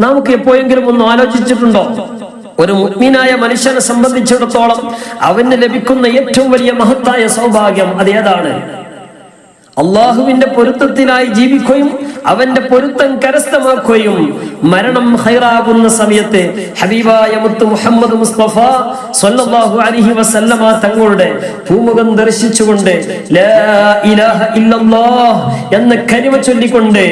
നമുക്ക് എപ്പോഴെങ്കിലും ഒന്ന് ആലോചിച്ചിട്ടുണ്ടോ? ഒരു മുഗ്മീനായ മനുഷ്യനെ സംബന്ധിച്ചിടത്തോളം അവന് ലഭിക്കുന്ന ഏറ്റവും വലിയ മഹത്തായ സൗഭാഗ്യം അതേതാണ് അള്ളാഹുവിന്റെ പൊരുത്തത്തിനായി ജീവിക്കുകയും അവന്റെ പൊരുത്തം കരസ്ഥമാക്കുകയും മരണം ഹൈറാകുന്ന സമയത്ത് ഹബീബായ മുത്ത് മുഹമ്മദ് മുസ്തഫ സല്ലല്ലാഹു അലൈഹി വസല്ലമ തങ്ങളുടെ ഭൂമുഖം ദർശിച്ചുകൊണ്ട് ലാ ഇലാഹ ഇല്ലല്ലാഹ് എന്ന കരിമ ചൊല്ലിക്കൊണ്ട്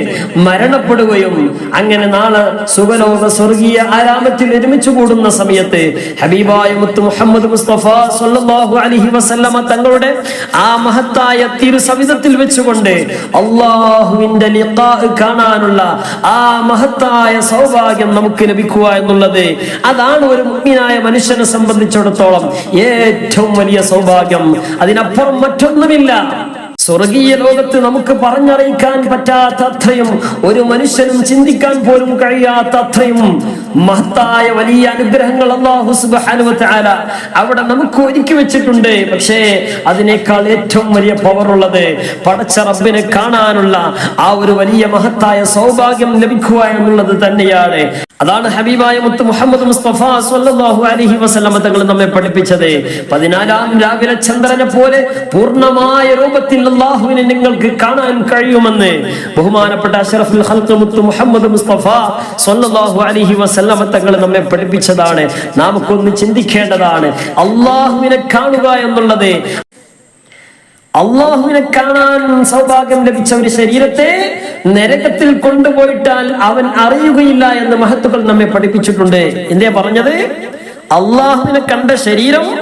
മരണപ്പെടുകയും അങ്ങനെ നാളെ സുഖലോക സ്വർഗീയ ആരാമത്തിൽ ഒരുമിച്ച് കൂടുന്ന സമയത്ത് ഹബീബായ മുത്ത് മുഹമ്മദ് മുസ്തഫ സല്ലല്ലാഹു അലൈഹി വസല്ലമ തങ്ങളുടെ ആ മഹത്തായ തിരുസവിധത്തിൽ വെച്ചുകൊണ്ട് അള്ളാഹുവിന്റെ കാണാനുള്ള ആ മഹത്തായ സൗഭാഗ്യം നമുക്ക് ലഭിക്കുക എന്നുള്ളത്. അതാണ് ഒരു മുഗ്മിനായ മനുഷ്യനെ സംബന്ധിച്ചിടത്തോളം ഏറ്റവും വലിയ സൗഭാഗ്യം. അതിനപ്പുറം മറ്റൊന്നുമില്ല. സ്വർഗീയ ലോകത്ത് നമുക്ക് പറഞ്ഞറിയിക്കാൻ പറ്റാത്ത അത്രയും ഒരു മനുഷ്യനും ചിന്തിക്കാൻ പോലും കഴിയാത്ത അത്രയും മഹത്തായ വലിയ അനുഗ്രഹങ്ങൾ അള്ളാഹു സുബാനുവല അവിടെ നമുക്ക് ഒരുക്കി വെച്ചിട്ടുണ്ട്. പക്ഷേ അതിനേക്കാൾ ഏറ്റവും വലിയ പവർ ഉള്ളത് പടച്ച റബ്ബിനെ കാണാനുള്ള ആ ഒരു വലിയ മഹത്തായ സൗഭാഗ്യം ലഭിക്കുക എന്നുള്ളത് തന്നെയാണ്. അതാണ് ഹബീബായ മുത്ത് മുഹമ്മദ് മുസ്തഫ സല്ലല്ലാഹു അലൈഹി വസല്ലമ തങ്ങൾ നമ്മെ പഠിപ്പിച്ചത്. പതിനാലാം രാവിലെ ചന്ദ്രനെ പോലെ പൂർണമായ രൂപത്തിൽ അള്ളാഹുവിനെ നിങ്ങൾക്ക് കാണാൻ കഴിയുമെന്ന് ബഹുമാനപ്പെട്ട അഷറഫുൽ ഖൽഖ് മുത്ത് മുഹമ്മദ് മുസ്തഫ സല്ലല്ലാഹു അലൈഹി വസല്ലമ തങ്ങൾ നമ്മെ പഠിപ്പിച്ചതാണ്. നമുക്കൊന്ന് ചിന്തിക്കേണ്ടതാണ്. അള്ളാഹുവിനെ കാണുക എന്നുള്ളത് അള്ളാഹുവിനെ കാണാൻ സൗഭാഗ്യം ലഭിച്ച ഒരു ശരീരത്തെ നരകത്തിൽ കൊണ്ടുപോയിട്ടാൽ അവൻ അറിയുകയില്ല എന്ന് മഹത്തുക്കൾ നമ്മെ പഠിപ്പിച്ചിട്ടുണ്ട്. എന്തേ പറഞ്ഞത്? അള്ളാഹുവിനെ കണ്ട ശരീരം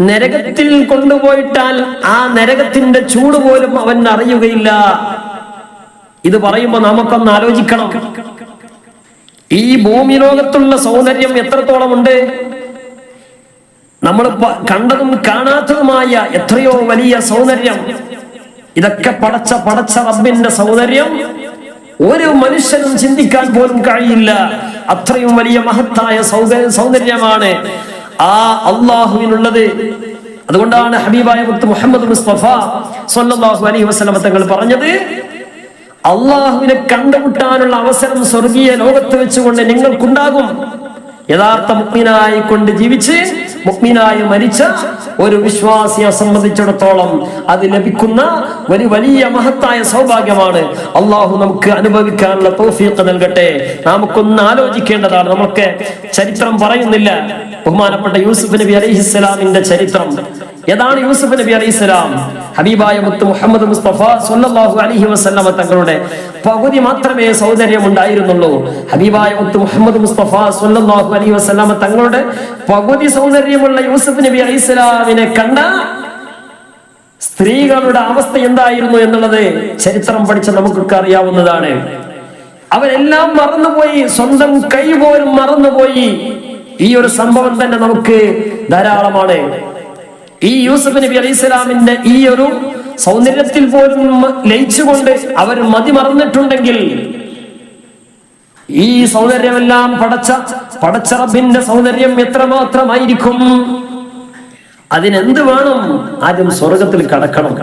നരകത്തിൽ കൊണ്ടുപോയിട്ടാൽ ആ നരകത്തിന്റെ ചൂട് പോലും അവൻ അറിയുകയില്ല. ഇത് പറയുമ്പോ നമുക്കൊന്ന് ആലോചിക്കണം. ഈ ഭൂമി ലോകത്തുള്ള സൗന്ദര്യം എത്രത്തോളം ഉണ്ട് നമ്മൾ കണ്ടതും കാണാത്തതുമായ എത്രയോ വലിയ സൗന്ദര്യം. ഇതൊക്കെ പടച്ച പടച്ച റബ്ബിന്റെ സൗന്ദര്യം. ഒരു മനുഷ്യനും ചിന്തിക്കാൻ പോലും കഴിയില്ല. അത്രയും വലിയ മഹത്തായ സൗന്ദര്യ സൗന്ദര്യമാണ് ആ അള്ളാഹുവിനുള്ളത്. അതുകൊണ്ടാണ് ഹബീബായ മുത്ത് മുഹമ്മദ് മുസ്തഫ സല്ലല്ലാഹു അലൈഹി വസല്ലമ തങ്ങൾ പറഞ്ഞത് അള്ളാഹുവിനെ കണ്ടുമുട്ടാനുള്ള അവസരം സ്വർഗീയ ലോകത്ത് വെച്ചുകൊണ്ട് നിങ്ങൾക്കുണ്ടാകും. യഥാർത്ഥ മുക്മിനായി കൊണ്ട് ജീവിച്ച് മുക്മിനായി മരിച്ച ഒരു വിശ്വാസിയെ സംബന്ധിച്ചിടത്തോളം അത് ലഭിക്കുന്ന ഒരു വലിയ മഹത്തായ സൗഭാഗ്യമാണ്. അള്ളാഹു നമുക്ക് അനുഭവിക്കാനുള്ള തോഫിയൊക്കെ നൽകട്ടെ. നമുക്കൊന്ന് ആലോചിക്കേണ്ടതാണ്. നമുക്ക് ചരിത്രം പറയുന്നില്ല. ബഹുമാനപ്പെട്ട യൂസുഫ് നബി അലൈഹിസ്സലാമിന്റെ ചരിത്രം. ഏതാണ് യൂസുഫ് നബി അലൈഹിസ്സലാം ഹബീബായ മുത്ത് മുഹമ്മദ് മുസ്തഫ സല്ലല്ലാഹു അലൈഹി വസല്ലമ തങ്ങളുടെ പകുതി മാത്രമേ സൗന്ദര്യം ഉണ്ടായിരുന്നുള്ളൂ ഹബീബായ മുത്ത് മുഹമ്മദ് മുസ്തഫ സല്ലല്ലാഹു അലൈഹി വസല്ലമ തങ്ങളുടെ പകുതി സൗന്ദര്യമുള്ള യൂസുഫ് നബി അലൈഹിസ്സലാമിനെ കണ്ട സ്ത്രീകളുടെ അവസ്ഥ എന്തായിരുന്നു എന്നുള്ളത് ചരിത്രം പഠിച്ച നമുക്കൊക്കെ അറിയാവുന്നതാണ്. അവരെല്ലാം മറന്നുപോയി സ്വന്തം കൈ പോലും മറന്നുപോയി. ഈ ഒരു സംഭവം തന്നെ നമുക്ക് ധാരാളമാണ്. ഈ യൂസഫ് നബി അലൈഹി സ്വലാമിന്റെ ഈ ഒരു സൗന്ദര്യത്തിൽ പോലും ലയിച്ചുകൊണ്ട് അവർ മതി മറന്നിട്ടുണ്ടെങ്കിൽ ഈ സൗന്ദര്യമെല്ലാം പടച്ച പടച്ച റബ്ബിന്റെ സൗന്ദര്യം എത്രമാത്രമായിരിക്കും? അതിനെന്ത് വേണം? ആദ്യം സ്വർഗത്തിൽ കടക്കണം.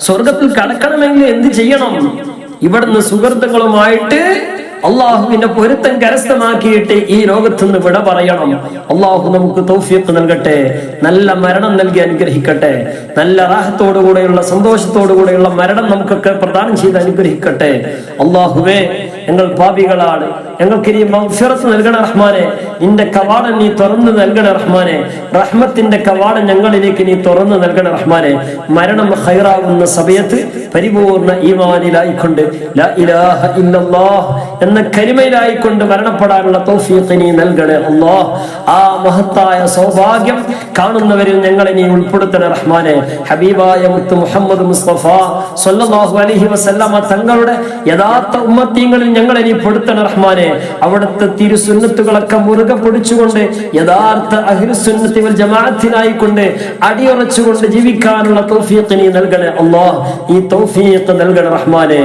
സ്വർഗത്തിൽ കടക്കണമെങ്കിൽ എന്ത് ചെയ്യണം? ഇവിടുന്ന് സുഹൃത്തുക്കളുമായിട്ട് അള്ളാഹുവിന്റെ പൊരുത്തം കരസ്ഥമാക്കിയിട്ട് ഈ ലോകത്ത് നിന്ന് വിട പറയണം. അള്ളാഹു നമുക്ക് തൗഫീഖ് നൽകട്ടെ നല്ല മരണം നൽകി അനുഗ്രഹിക്കട്ടെ നല്ല റാഹത്തോടുകൂടെയുള്ള സന്തോഷത്തോടുകൂടെയുള്ള മരണം നമുക്കൊക്കെ പ്രദാനം ചെയ്ത് അനുഗ്രഹിക്കട്ടെ. അള്ളാഹുവേ ഞങ്ങൾ പാപികളാണ്. ഞങ്ങൾക്ക് ഇനി മൗസിറസ് നൽകണ റഹ്മാനെ നിന്റെ കവാടം നീ തുറന്നു നൽകണ റഹ്മാനെ റഹ്മത്തിന്റെ കവാടം ഞങ്ങളിലേക്ക് നീ തുറന്നു നൽകണ റഹ്മാനെ. മരണം ഹൈറാകുന്ന സമയത്ത് പരിപൂർണ ഈമാനിലായിക്കൊണ്ട് എന്ന കരിമയിലായിക്കൊണ്ട് മരണപ്പെടാനുള്ള തൗഫീഖ് നീ നൽകണേ അല്ലാഹ് ആ മഹത്തായ സൗഭാഗ്യം കാണുന്നവരിൽ ഞങ്ങളെ നീ ഉൾപ്പെടുത്തണ റഹ്മാനെ. ഹബീബായ മുത്ത് മുഹമ്മദ് മുസ്തഫ സല്ലല്ലാഹു അലഹി വസല്ലമ തങ്ങളുടെ യഥാർത്ഥ ഉമ്മത്തീങ്ങളിൽ ഞങ്ങളെ നീ പെടുത്തണം റഹ്മാനെ അവിടുത്തെ തിരുസുന്നത്തുകളൊക്കെ മുറുകെ പിടിച്ചുകൊണ്ട് യഥാർത്ഥ അഹിർസുന്നത്തി വൽ ജമാഅത്തിനായിക്കൊണ്ട് അടിയുറച്ചുകൊണ്ട് ജീവിക്കാനുള്ള തൗഫീഖ് നീ നൽകണേ. അല്ലാഹ് ഈ തൗഫീഖ് നൽകണേ റഹ്മാനെ.